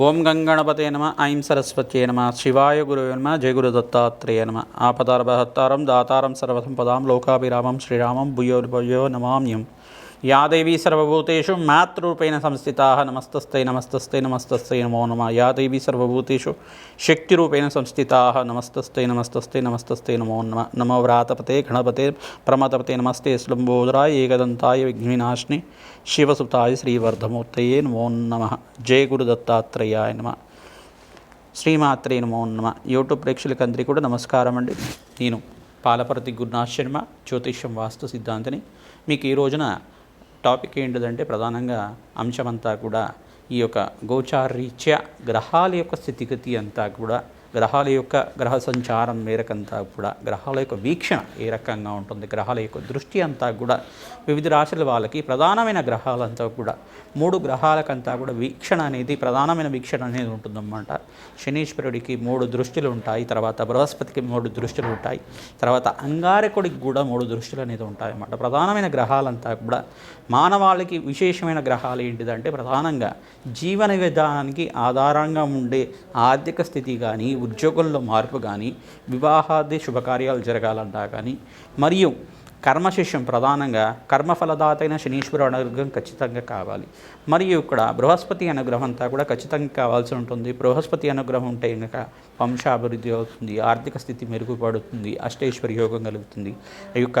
ఓం గంగణపతే నమ ఐం సరస్వత్యే నమ శివాయ గురువే నమ జయ గురు దత్తాత్రేయ నమ. ఆపదారభహత్తారం దాతారం సర్వసంపదాం లోకాభిరామం శ్రీరామం భూయో భూయో నమామ్యం యా దేవీ సర్వభూతేషు మాతృరూపేణ సంస్థితా నమస్తస్థై నమస్తస్థై నమస్తస్థై నమో నమ. యా దేవీ సర్వభూతేషు శక్తిరూపేణ సంస్థితా నమస్తస్థై నమస్తస్థై నమస్తస్థై నమో నమ. నమో వ్రాతపతే గణపతే ప్రమతపతే నమస్తే స్లంబోదరాయ ఏకదంతాయ విఘ్నినాశిని శివసుతాయ శ్రీవర్ధమూర్తయే నమో నమ. జయ గురు దత్తాత్రేయాయ నమ. శ్రీమాత్రే నమో నమ. యూట్యూబ్ ప్రేక్షకులందరికీ కూడా నమస్కారం అండి. నేను పాలపర్తి గురునాథ్ శర్మ జ్యోతిష్యం వాస్తు సిద్ధాంతిని మీకు ఈ రోజున టాపిక్ ఏంటిదంటే ప్రధానంగా అంశమంతా కూడా ఈ యొక్క గోచారీత్య గ్రహాల యొక్క స్థితిగతి అంతా కూడా గ్రహాల యొక్క గ్రహ సంచారం మేరకంతా కూడా గ్రహాల యొక్క వీక్షణ ఏ రకంగా ఉంటుంది గ్రహాల యొక్క దృష్టి అంతా కూడా వివిధ రాశుల వాళ్ళకి ప్రధానమైన గ్రహాలంతా కూడా మూడు గ్రహాలకంతా కూడా వీక్షణ అనేది ప్రధానమైన వీక్షణ అనేది ఉంటుందన్నమాట. శనీశ్వరుడికి మూడు దృష్టిలు ఉంటాయి తర్వాత బృహస్పతికి మూడు దృష్టిలు ఉంటాయి తర్వాత అంగారకుడికి కూడా మూడు దృష్టిలు అనేది ఉంటాయి అన్నమాట ప్రధానమైన గ్రహాలంతా కూడా మానవాళికి విశేషమైన గ్రహాలు ఏంటిదంటే ప్రధానంగా జీవన విధానానికి ఆధారంగా ఉండే ఆర్థిక స్థితి కానీ ఉద్యోగంలో మార్పు కానీ వివాహాది శుభకార్యాలు జరగాలంటా కానీ మరియు కర్మశిష్యం ప్రధానంగా కర్మఫలదాత అయిన శనీశ్వర అనుగ్రహం ఖచ్చితంగా కావాలి. మరియు ఇక్కడ బృహస్పతి అనుగ్రహం అంతా కూడా ఖచ్చితంగా కావాల్సి ఉంటుంది. బృహస్పతి అనుగ్రహం ఉంటే కనుక వంశాభివృద్ధి అవుతుంది ఆర్థిక స్థితి మెరుగుపడుతుంది అష్టేశ్వరి యోగం కలుగుతుంది. ఈ యొక్క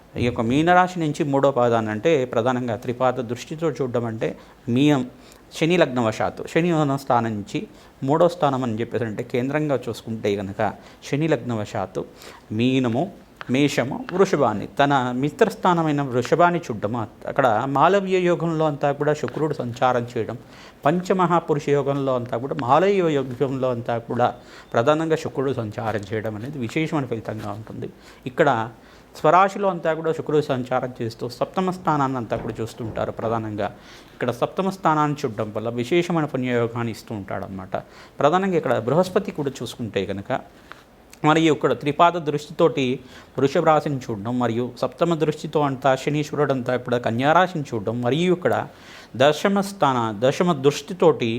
ఈ యొక్క మీనరాశి నుంచి మూడో పాదాన్ని అంటే ప్రధానంగా త్రిపాద దృష్టితో చూడడం అంటే మీయం శని లగ్నవశాత్తు. శని స్థానం నుంచి మూడో స్థానం అని చెప్పేసి అంటే కేంద్రంగా చూసుకుంటే కనుక శని లగ్నవశాత్తు మీనము మేషము వృషభాన్ని తన మిత్రస్థానమైన వృషభాన్ని చూడడం అక్కడ మాలవ్య యోగంలో అంతా కూడా శుక్రుడు సంచారం చేయడం పంచమహాపురుష యోగంలో అంతా కూడా మాలవ్య యోగంలో అంతా కూడా ప్రధానంగా శుక్రుడు సంచారం చేయడం అనేది విశేషమైన ఫలితంగా ఉంటుంది. ఇక్కడ స్వరాశిలో అంతా కూడా శుక్రుడు సంచారం చేస్తూ సప్తమ స్థానాన్ని అంతా కూడా చూస్తుంటారు ప్రధానంగా. ఇక్కడ సప్తమ స్థానాన్ని చూడడం వల్ల విశేషమైన పుణ్యయోగాన్ని ఇస్తూ ఉంటాడనమాట ప్రధానంగా ఇక్కడ బృహస్పతి కూడా చూసుకుంటే కనుక మరియు ఇక్కడ త్రిపాద దృష్టితోటి వృషభ రాశిని చూడడం మరియు సప్తమ దృష్టితో అంతా శనీశ్వరుడు అంతా ఇక్కడ కన్యారాశిని చూడడం మరియు ఇక్కడ దశమ స్థాన దశమ దృష్టితోటి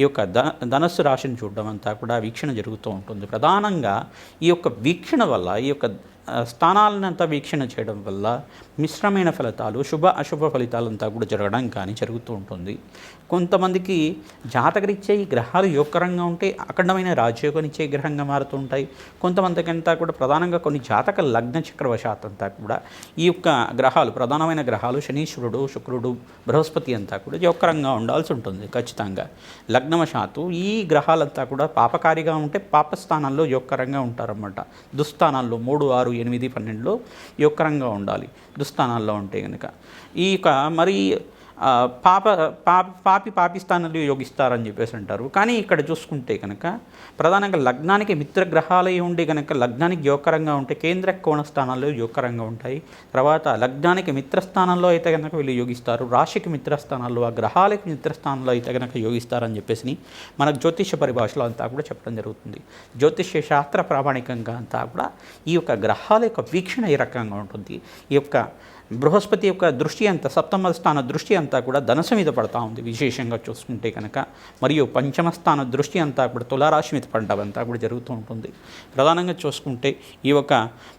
ఈ యొక్క ధ ధనస్సు రాశిని చూడడం అంతా కూడా వీక్షణ జరుగుతూ ఉంటుంది. ప్రధానంగా ఈ యొక్క వీక్షణ వల్ల ఈ యొక్క స్థానాలనంతా వీక్షణ చేయడం వల్ల మిశ్రమైన ఫలితాలు శుభ అశుభ ఫలితాలంతా కూడా జరగడం కానీ జరుగుతూ ఉంటుంది. కొంతమందికి జాతకరిచ్చే ఈ గ్రహాలు యోగకరంగా ఉంటే అఖండమైన రాజయోగనిచ్చే గ్రహంగా మారుతూ ఉంటాయి కొంతమందికి అంతా కూడా ప్రధానంగా కొన్ని జాతక లగ్న చక్రవశాత్ అంతా కూడా ఈ యొక్క గ్రహాలు ప్రధానమైన గ్రహాలు శనీశ్వరుడు శుక్రుడు బృహస్పతి అంతా కూడా యోగకరంగా ఉండాల్సి ఉంటుంది ఖచ్చితంగా. లగ్నవశాత్తు ఈ గ్రహాలంతా కూడా పాపకారిగా ఉంటే పాపస్థానాల్లో యోగకరంగా ఉంటారన్నమాట. దుస్థానాల్లో మూడు ఆరు ఎనిమిది పన్నెండులో యోగకరంగా ఉండాలి దుస్థానాల్లో ఉంటే కనుక ఈ యొక్క మరి పాప పాప పాపి పాపిస్తానంలో యోగిస్తారని చెప్పేసి అంటారు. కానీ ఇక్కడ చూసుకుంటే కనుక ప్రధానంగా లగ్నానికి మిత్రగ్రహాలై ఉండి కనుక లగ్నానికి యోగకరంగా ఉంటే కేంద్ర కోణ స్థానాల్లో యోగకరంగా ఉంటాయి. తర్వాత లగ్నానికి మిత్రస్థానంలో అయితే కనుక వీళ్ళు యోగిస్తారు. రాశికి మిత్రస్థానాల్లో ఆ గ్రహాలకి మిత్రస్థానంలో అయితే కనుక యోగిస్తారని చెప్పేసి మనకు జ్యోతిష్య పరిభాషలో అంతా కూడా చెప్పడం జరుగుతుంది. జ్యోతిష్య శాస్త్ర ప్రామాణికంగా అంతా కూడా ఈ యొక్క గ్రహాల యొక్క వీక్షణ ఈ రకంగా ఉంటుంది. ఈ యొక్క బృహస్పతి యొక్క దృష్టి అంత సప్తమ స్థాన దృష్టి అంత అంతా కూడా ధనసు మీద పడతా ఉంది విశేషంగా చూసుకుంటే కనుక. మరియు పంచమ స్థాన దృష్టి అంతా కూడా తులారాశి మీద పడడం అంతా కూడా జరుగుతూ ఉంటుంది. ప్రధానంగా చూసుకుంటే ఈ యొక్క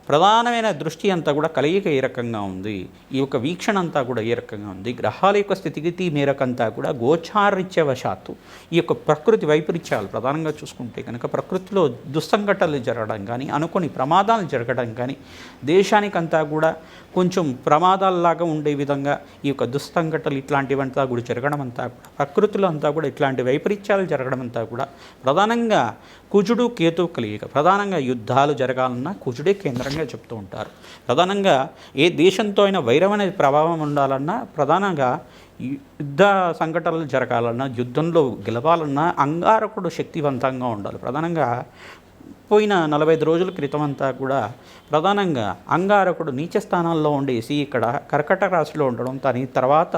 ప్రధానమైన దృష్టి అంతా కూడా కలయిక ఏ రకంగా ఉంది? ఈ యొక్క వీక్షణ అంతా కూడా ఏ రకంగా ఉంది? గ్రహాల యొక్క స్థితిగతి మేరకంతా కూడా గోచారిత్యవశాత్తు ఈ యొక్క ప్రకృతి వైపరీత్యాలు ప్రధానంగా చూసుకుంటే కనుక ప్రకృతిలో దుస్సంఘటనలు జరగడం కానీ అనుకోని ప్రమాదాలు జరగడం కానీ దేశానికంతా కూడా కొంచెం ప్రమాదాలలాగా ప్రమాదాల్లాగా ఉండే విధంగా ఈ యొక్క దుస్సంఘటనలు ఇట్లాంటివంతా కూడా జరగడం అంతా కూడా ప్రకృతిలో అంతా కూడా ఇట్లాంటి వైపరీత్యాలు జరగడం అంతా కూడా ప్రధానంగా కుజుడు కేతు కలియక ప్రధానంగా యుద్ధాలు జరగాలన్నా కుజుడే కేంద్రంగా చెప్తూ ఉంటారు. ప్రధానంగా ఏ దేశంతో అయినా వైరం అనే ప్రభావం ఉండాలన్నా ప్రధానంగా యుద్ధ సంఘటనలు జరగాలన్నా యుద్ధంలో గెలవాలన్నా అంగారకుడు శక్తివంతంగా ఉండాలి. ప్రధానంగా పోయిన నలభై ఐదు రోజుల క్రితం అంతా కూడా ప్రధానంగా అంగారకుడు నీచ స్థానాల్లో ఉండేసి ఇక్కడ కర్కట రాశిలో ఉండడం దాని తర్వాత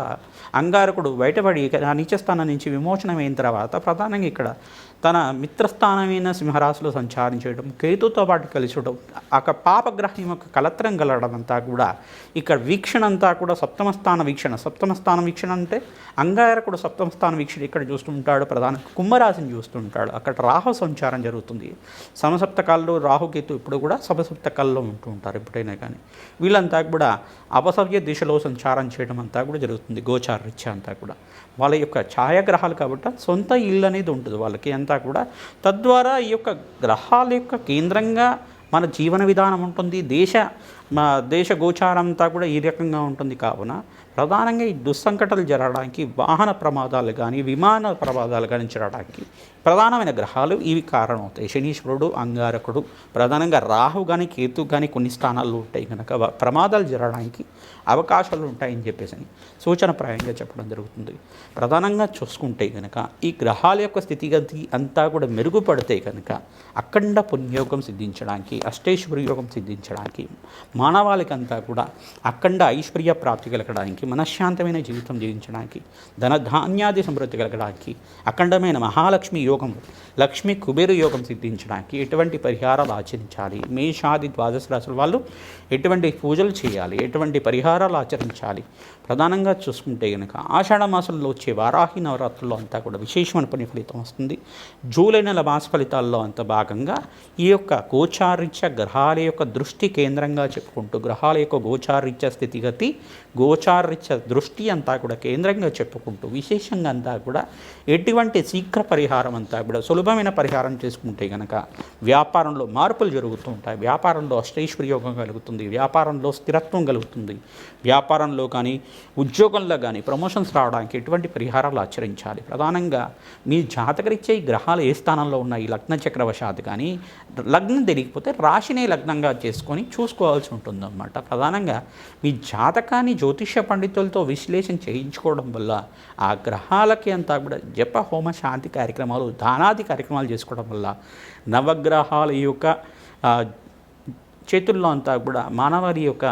అంగారకుడు బయటపడి ఆ నీచ స్థానం నుంచి విమోచనమైన తర్వాత ప్రధానంగా ఇక్కడ తన మిత్రస్థానమైన సింహరాశిలో సంచారం చేయడం కేతుతో పాటు కలిసి ఒక పాపగ్రహం యొక్క కలత్రం కలగడం అంతా కూడా ఇక్కడ వీక్షణ అంతా కూడా సప్తమ స్థాన వీక్షణ. సప్తమ స్థాన వీక్షణ అంటే అంగారకుడు సప్తమ స్థాన వీక్షణ ఇక్కడ చూస్తుంటాడు ప్రధాన కుంభరాశిని చూస్తుంటాడు. అక్కడ రాహు సంచారం జరుగుతుంది. సమసప్తకాల్లో రాహుకేతు ఇప్పుడు కూడా సమసప్తకాల్లో ఉంటూ ఉంటారు ఎప్పుడైనా కానీ. వీళ్ళంతా కూడా అపసవ్య దిశలో సంచారం చేయడం అంతా కూడా జరుగుతుంది గోచార రీత్యా అంతా కూడా. వాళ్ళ యొక్క ఛాయాగ్రహాలు కాబట్టి సొంత ఇల్లు అనేది ఉంటుంది వాళ్ళకి. అంతా కూడా తద్వారా ఈ యొక్క గ్రహాల యొక్క కేంద్రంగా మన జీవన విధానం ఉంటుంది దేశ మా దేశ గోచారం అంతా కూడా ఈ రకంగా ఉంటుంది కావున ప్రధానంగా ఈ దుస్సంకటలు జరగడానికి వాహన ప్రమాదాలు కానీ విమాన ప్రమాదాలు కానీ జరగడానికి ప్రధానమైన గ్రహాలు ఇవి కారణమవుతాయి. శనీశ్వరుడు అంగారకుడు ప్రధానంగా రాహు కానీ కేతు కానీ కొన్ని స్థానాల్లో ఉంటాయి కనుక ప్రమాదాలు జరగడానికి అవకాశాలు ఉంటాయని చెప్పేసి సూచనప్రాయంగా చెప్పడం జరుగుతుంది. ప్రధానంగా చూసుకుంటే కనుక ఈ గ్రహాల యొక్క స్థితిగతి అంతా కూడా మెరుగుపడితే కనుక అఖండ పుణ్యోగం సిద్ధించడానికి అష్టేశ్వరి యోగం సిద్ధించడానికి మానవాళికంతా కూడా అఖండ ఐశ్వర్య ప్రాప్తి కలగడానికి మనశ్శాంతమైన జీవితం జీవించడానికి ధన ధాన్యాది సమృద్ధి కలగడానికి అఖండమైన మహాలక్ష్మి యోగం లక్ష్మి కుబేరు యోగం సిద్ధించడానికి ఎటువంటి పరిహారాలు ఆచరించాలి? మేషాది ద్వాదశ రాశుల వాళ్ళు ఎటువంటి పూజలు చేయాలి? ఎటువంటి పరిహారాలు ఆచరించాలి? ప్రధానంగా చూసుకుంటే కనుక ఆషాఢ మాసంలో వచ్చే వారాహి నవరాత్రుల్లో అంతా కూడా విశేషమైన పని ఫలితం వస్తుంది. జూలై నెల మాస ఫలితాల్లో అంత భాగంగా ఈ యొక్క గోచారిత్య గ్రహాల యొక్క దృష్టి కేంద్రంగా చెప్పుకుంటూ గ్రహాల యొక్క గోచారిత్య స్థితిగతి గోచారిత్య దృష్టి అంతా కూడా కేంద్రంగా చెప్పుకుంటూ విశేషంగా అంతా కూడా ఎటువంటి శీఘ్ర పరిహారం అంతా కూడా సులభమైన పరిహారం చేసుకుంటే కనుక వ్యాపారంలో మార్పులు జరుగుతూ ఉంటాయి. వ్యాపారంలో అష్టైశ్వర్యోగం కలుగుతుంది వ్యాపారంలో స్థిరత్వం కలుగుతుంది. వ్యాపారంలో కానీ ఉద్యోగంలో కానీ ప్రమోషన్స్ రావడానికి ఎటువంటి పరిహారాలు ఆచరించాలి? ప్రధానంగా మీ జాతకరిచ్చే ఈ గ్రహాలు ఏ స్థానంలో ఉన్నాయి? లగ్న చక్రవశాత్ కానీ లగ్నం తెలియకపోతే రాశినే లగ్నంగా చేసుకొని చూసుకోవాల్సి ఉంటుందన్నమాట. ప్రధానంగా మీ జాతకాన్ని జ్యోతిష్య పండితులతో విశ్లేషణ చేయించుకోవడం వల్ల ఆ గ్రహాలకి అంతా కూడా జప హోమ శాంతి కార్యక్రమాలు దానాది కార్యక్రమాలు చేసుకోవడం వల్ల నవగ్రహాల యొక్క చేతుల్లో అంతా కూడా మానవారి యొక్క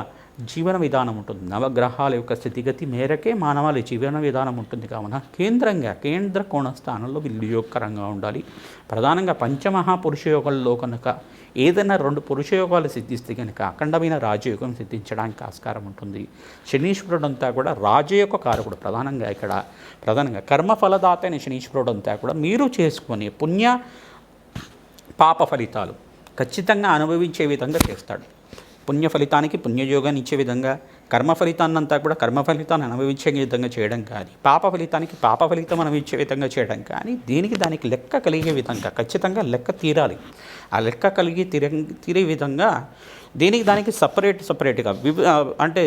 జీవన విధానం ఉంటుంది. నవగ్రహాల యొక్క స్థితిగతి మేరకే మానవాళి జీవన విధానం ఉంటుంది కావున కేంద్రంగా కేంద్ర కోణస్థానంలో వీళ్ళు యోగకరంగా ఉండాలి. ప్రధానంగా పంచమహాపురుష యోగాల్లో కనుక ఏదైనా రెండు పురుషయోగాలు సిద్ధిస్తే కనుక అఖండమైన రాజయోగం సిద్ధించడానికి ఆస్కారం ఉంటుంది. శనీశ్వరుడు అంతా కూడా రాజయోగ కారకుడు ప్రధానంగా ఇక్కడ ప్రధానంగా కర్మఫలదాత అయిన శనీశ్వరుడు అంతా కూడా మీరు చేసుకొని పుణ్య పాప ఫలితాలు ఖచ్చితంగా అనుభవించే విధంగా చేస్తాడు. పుణ్య ఫలితానికి పుణ్యయోగాన్ని ఇచ్చే విధంగా కర్మ ఫలితాన్నంతా కూడా కర్మ ఫలితాన్ని అనుభవించే విధంగా చేయడం కానీ పాప ఫలితానికి పాప ఫలితం అనుభవించే విధంగా చేయడం కానీ దీనికి దానికి లెక్క కలిగే విధంగా ఖచ్చితంగా లెక్క తీరాలి. ఆ లెక్క కలిగి తీరే తీరే విధంగా దీనికి దానికి సపరేట్ సపరేట్గా విభ అంటే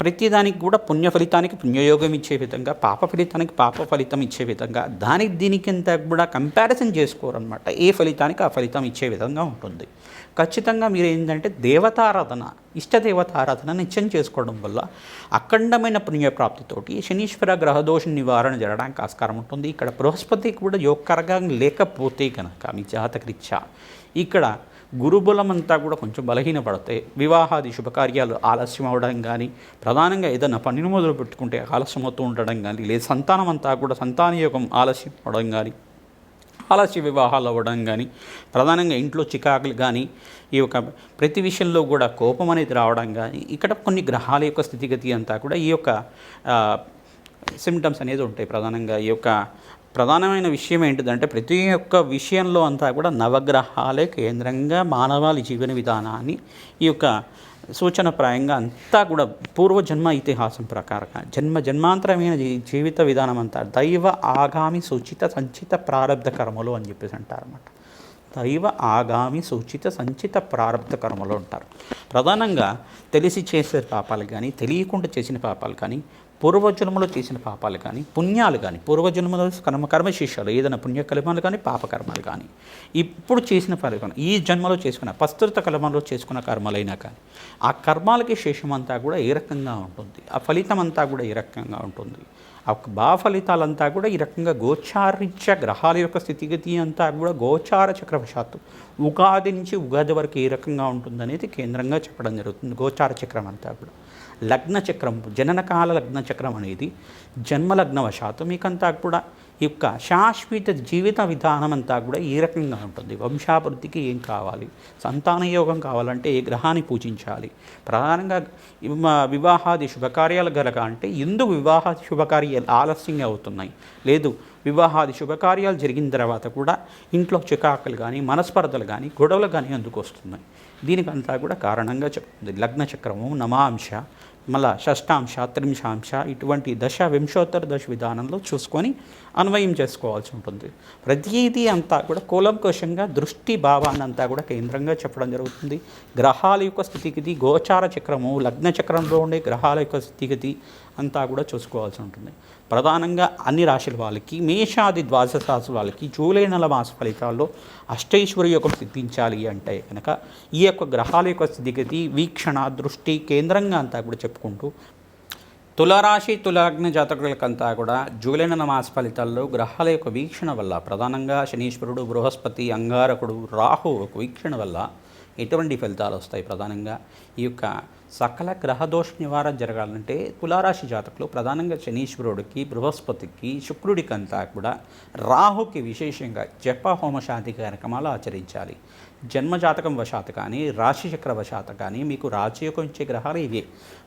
ప్రతి దానికి కూడా పుణ్య ఫలితానికి పుణ్యయోగం ఇచ్చే విధంగా పాప ఫలితానికి పాప ఫలితం ఇచ్చే విధంగా దానికి దీనికి కూడా కంపారిజన్ చేసుకోరనమాట ఏ ఫలితానికి ఆ ఫలితం ఇచ్చే విధంగా ఉంటుంది. ఖచ్చితంగా మీరు ఏంటంటే దేవతారాధన ఇష్టదేవతారాధన నిత్యం చేసుకోవడం వల్ల అఖండమైన పుణ్యప్రాప్తితోటి శనీశ్వర గ్రహదోష నివారణ జరగడానికి ఆస్కారం ఉంటుంది. ఇక్కడ బృహస్పతి కూడా యోగకరంగా లేకపోతే కనుక మీ జాతకరీత్యా ఇక్కడ గురుబలం అంతా కూడా కొంచెం బలహీనపడతాయి వివాహాది శుభకార్యాలు ఆలస్యం అవడం కానీ ప్రధానంగా ఏదైనా పనిని మొదలు పెట్టుకుంటే ఆలస్యం అవుతూ ఉండడం కానీ లేదా సంతానం అంతా కూడా సంతాన యోగం ఆలస్యం అవడం కానీ ఆలస్య వివాహాలు అవ్వడం కానీ ప్రధానంగా ఇంట్లో చికాకులు కానీ ఈ యొక్క ప్రతి విషయంలో కూడా కోపం అనేది రావడం కానీ ఇక్కడ కొన్ని గ్రహాల యొక్క స్థితిగతి అంతా కూడా ఈ యొక్క సిమ్టమ్స్ అనేది ఉంటాయి ప్రధానంగా. ఈ యొక్క ప్రధానమైన విషయం ఏంటిదంటే ప్రతి ఒక్క విషయంలో అంతా కూడా నవగ్రహాలే కేంద్రంగా మానవాళి జీవన విధానాన్ని ఈ యొక్క సూచనప్రాయంగా అంతా కూడా పూర్వజన్మ ఇతిహాసం ప్రకారంగా జన్మ జన్మాంతరమైన జీవిత విధానం అంతా దైవ ఆగామి సూచిత సంచిత ప్రారంధ కర్మలు అని చెప్పేసి అంటారన్నమాట. దైవ ఆగామి సూచిత సంచిత ప్రారంభ కర్మలు ఉంటారు ప్రధానంగా తెలిసి చేసే పాపాలు కానీ తెలియకుండా చేసిన పాపాలు కానీ పూర్వజన్మలో చేసిన పాపాలు కానీ పుణ్యాలు కానీ పూర్వజన్మలో కర్మ కర్మశేషాలు ఏదైనా పుణ్యకర్మాలు కానీ పాపకర్మాలు కానీ ఇప్పుడు చేసిన పరిగణ ఈ జన్మలో చేసుకున్న ప్రస్తుత కర్మలో చేసుకున్న కర్మలైనా కానీ ఆ కర్మాలకి శేషం అంతా కూడా ఏ రకంగా ఉంటుంది? ఆ ఫలితం అంతా కూడా ఏ రకంగా ఉంటుంది? ఆ బా ఫలితాలంతా కూడా ఈ రకంగా గోచారిత్య గ్రహాల యొక్క స్థితిగతి అంతా కూడా గోచార చక్రవశాత్తు ఉగాది నుంచి ఉగాది వరకు ఏ రకంగా ఉంటుందనేది కేంద్రంగా చెప్పడం జరుగుతుంది. గోచార చక్రం అంతా కూడా. లగ్నచక్రం జననకాల లగ్నచక్రం అనేది జన్మలగ్నవశాత్తు మీకంతా కూడా ఈ యొక్క శాశ్వత జీవిత విధానం అంతా కూడా ఈ రకంగా ఉంటుంది. వంశాభివృద్ధికి ఏం కావాలి? సంతాన యోగం కావాలంటే ఏ గ్రహాన్ని పూజించాలి? ప్రధానంగా వివాహాది శుభకార్యాలు గలక అంటే ఎందుకు వివాహ శుభకార్యాలు ఆలస్యంగా అవుతున్నాయి. లేదు వివాహాది శుభకార్యాలు జరిగిన తర్వాత కూడా ఇంట్లో చికాకులు కానీ మనస్పర్ధలు కానీ గొడవలు కానీ అందుకు వస్తున్నాయి. దీనికంతా కూడా కారణంగా చెప్తుంది లగ్న చక్రము నమాంశ మళ్ళా షష్టాంశ త్రింశాంశ ఇటువంటి దశ వింశోత్తర దశ విధానంలో చూసుకొని అన్వయం చేసుకోవాల్సి ఉంటుంది. ప్రతిదీ అంతా కూడా కూలంకోశంగా దృష్టి భావాన్ని అంతా కూడా కేంద్రంగా చెప్పడం జరుగుతుంది. గ్రహాల యొక్క స్థితిగతి గోచార చక్రము లగ్న చక్రంలో ఉండే గ్రహాల యొక్క స్థితిగతి అంతా కూడా చూసుకోవాల్సి ఉంటుంది. ప్రధానంగా అన్ని రాశుల వాళ్ళకి మేషాది ద్వాదశ రాశుల వాళ్ళకి జూలై నెల మాస ఫలితాల్లో అష్టైశ్వర్య యోగం సిద్ధించాలి అంటే కనుక ఈ యొక్క గ్రహాల యొక్క స్థితిగతి వీక్షణ దృష్టి కేంద్రంగా అంతా కూడా చెప్పుకుంటూ తులారాశి తులాగ్ని జాతకులకంతా కూడా జూలై నెల మాస ఫలితాల్లో గ్రహాల యొక్క వీక్షణ వల్ల ప్రధానంగా శనీశ్వరుడు బృహస్పతి అంగారకుడు రాహు ఒక వీక్షణ వల్ల ఎటువంటి ఫలితాలు వస్తాయి ప్రధానంగా? ఈ యొక్క సకల గ్రహదోష నివారణ జరగాలంటే తులారాశి జాతకులు ప్రధానంగా శనీశ్వరుడికి బృహస్పతికి శుక్రుడికి అంతా కూడా రాహుకి విశేషంగా జప హోమశాంతి కార్యక్రమాలు ఆచరించాలి. జన్మజాతకం వశాత్ కానీ రాశి చక్ర వశాత్ కానీ మీకు రాజయోగించే గ్రహాలు ఇవే.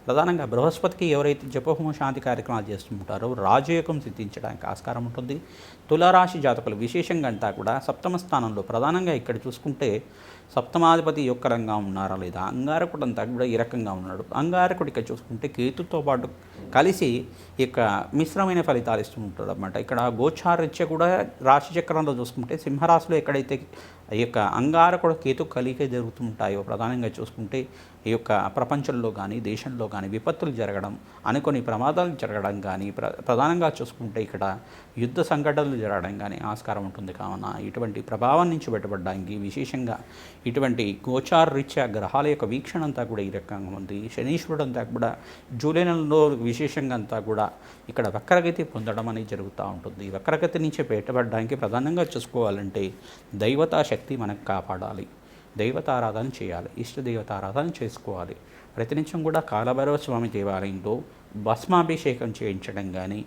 ప్రధానంగా బృహస్పతికి ఎవరైతే జపహోమ శాంతి కార్యక్రమాలు చేస్తుంటారో రాజయోగం సిద్ధించడానికి ఆస్కారం ఉంటుంది. తులారాశి జాతకులు విశేషంగా అంతా కూడా సప్తమ స్థానంలో ప్రధానంగా ఇక్కడ చూసుకుంటే సప్తమాధిపతి యొక్క రంగా ఉన్నారా లేదా? అంగారకుడు అంతా కూడా ఈ రకంగా ఉన్నాడు. అంగారకుడు ఇక్కడ చూసుకుంటే కేతుతో పాటు కలిసి ఇక యొక్క మిశ్రమైన ఫలితాలు ఇస్తూ ఉంటాడు అనమాట ఇక్కడ గోచారీత్య కూడా రాశి చక్రంలో చూసుకుంటే సింహరాశిలో ఎక్కడైతే ఈ యొక్క అంగారకుడు కేతు జరుగుతూ జరుగుతుంటాయో ప్రధానంగా చూసుకుంటే ఈ యొక్క ప్రపంచంలో కానీ దేశంలో కానీ విపత్తులు జరగడం అనుకొని ప్రమాదాలు జరగడం కానీ ప్ర ప్రధానంగా చూసుకుంటే ఇక్కడ యుద్ధ సంఘటనలు జరగడం కానీ ఆస్కారం ఉంటుంది. కావున ఇటువంటి ప్రభావం నుంచి బయటపడడానికి విశేషంగా ఇటువంటి గోచార రీత్యా గ్రహాల యొక్క వీక్షణ అంతా కూడా ఈ రకంగా ఉంది. శనీశ్వరుడు అంతా కూడా జూలై నెలలో విశేషంగా అంతా కూడా ఇక్కడ వక్రగతి పొందడం అనేది జరుగుతూ ఉంటుంది. వక్రగతి నుంచి బయటపడడానికి ప్రధానంగా చూసుకోవాలంటే దైవతా శక్తి మనకు కాపాడాలి. దైవతారాధన చేయాలి. ఇష్ట దైవతారాధన చేసుకోవాలి. ప్రతినిత్యం కూడా కాలభైరవ స్వామి దేవాలయంలో భస్మాభిషేకం చేయించడం కానీ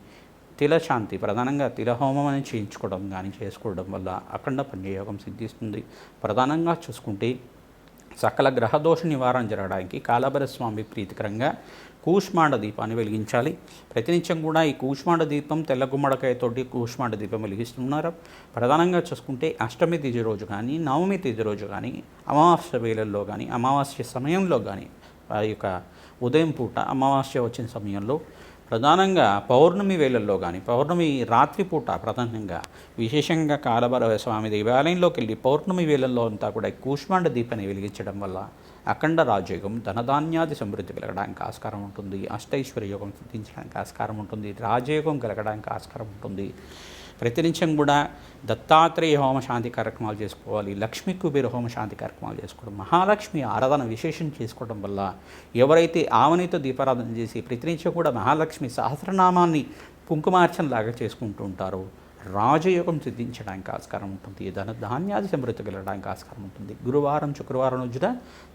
తిలశాంతి ప్రధానంగా తిలహోమం అని చేయించుకోవడం కానీ చేసుకోవడం వల్ల అఖండ పుణ్యయోగం సిద్ధిస్తుంది. ప్రధానంగా చూసుకుంటే సకల గ్రహదోష నివారణ జరగడానికి కాలభైరవ స్వామి ప్రీతికరంగా కూష్మాండ దీపాన్ని వెలిగించాలి. ప్రతినిత్యం కూడా ఈ కూష్మాండ దీపం తెల్ల గుమ్మడికాయతోటి కూష్మాండ దీపం వెలిగిస్తున్నారు. ప్రధానంగా చూసుకుంటే అష్టమి తేదీ రోజు కానీ నవమి తేదీ రోజు కానీ అమావాస్య వేళల్లో కానీ అమావాస్య సమయంలో కానీ ఆ యొక్క ఉదయం పూట అమావాస్య వచ్చిన సమయంలో ప్రధానంగా పౌర్ణమి వేళల్లో కానీ పౌర్ణమి రాత్రిపూట ప్రధానంగా విశేషంగా కాలభైరవ స్వామి దేవాలయంలోకి వెళ్ళి పౌర్ణమి వేళల్లో అంతా కూడా కూష్మాండ దీపాన్ని వెలిగించడం వల్ల అఖండ రాజయోగం ధనధాన్యాది సమృద్ధి కలగడానికి ఆస్కారం ఉంటుంది. అష్టైశ్వర్య యోగం సిద్ధించడానికి ఆస్కారం ఉంటుంది. రాజయోగం కలగడానికి ఆస్కారం ఉంటుంది. ప్రతినిత్యం కూడా దత్తాత్రేయ హోమ శాంతి కార్యక్రమాలు చేసుకోవాలి లక్ష్మీ కుబేర హోమ శాంతి కార్యక్రమాలు చేసుకోవడం మహాలక్ష్మి ఆరాధన విశేషం చేసుకోవడం వల్ల ఎవరైతే ఆవనితో దీపారాధన చేసి ప్రతినిత్యం కూడా మహాలక్ష్మి సహస్రనామాన్ని కుంకుమార్చనలాగా చేసుకుంటూ ఉంటారో రాజయోగం సిద్ధించడానికి ఆస్కారం ఉంటుంది ధన ధాన్యాది సమృద్ధి కలగడానికి ఆస్కారం ఉంటుంది. గురువారం శుక్రవారం రోజున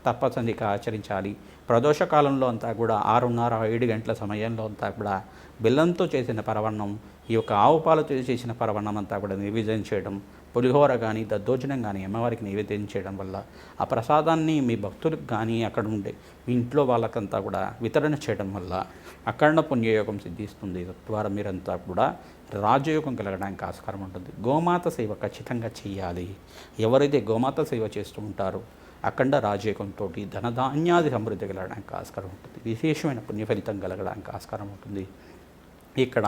తప్పనిసరిగా ఆచరించాలి. ప్రదోష కాలంలో అంతా కూడా ఆరున్నర ఏడు గంటల సమయంలో అంతా కూడా బెల్లంతో చేసిన పరవన్నం ఈ యొక్క ఆవు పాలతో చేసిన పరవన్నం అంతా కూడా నివేదన చేయడం పులిహోర కానీ దద్దోజనం కానీ అమ్మవారికి నివేదన చేయడం వల్ల ఆ ప్రసాదాన్ని మీ భక్తులకు కానీ అక్కడ ఉండే మీ ఇంట్లో వాళ్ళకంతా కూడా వితరణ చేయడం వల్ల అఖండ పుణ్యయోగం సిద్ధిస్తుంది. తద్వారా మీరంతా కూడా రాజయోగం కలగడానికి ఆస్కారం ఉంటుంది. గోమాత సేవ ఖచ్చితంగా చేయాలి. ఎవరైతే గోమాత సేవ చేస్తూ ఉంటారో అఖండ రాజయోగంతో ధనధాన్యాది సమృద్ధి కలగడానికి ఆస్కారం ఉంటుంది. విశేషమైన పుణ్య ఫలితం కలగడానికి ఆస్కారం ఉంటుంది. ఇక్కడ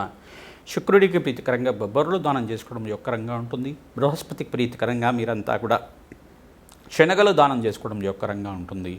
శుక్రుడికి ప్రీతికరంగా బొబ్బర్లు దానం చేసుకోవడం యొక్కరంగా ఉంటుంది. బృహస్పతికి ప్రీతికరంగా మీరంతా కూడా శనగలు దానం చేసుకోవడం యొక్కరంగా ఉంటుంది.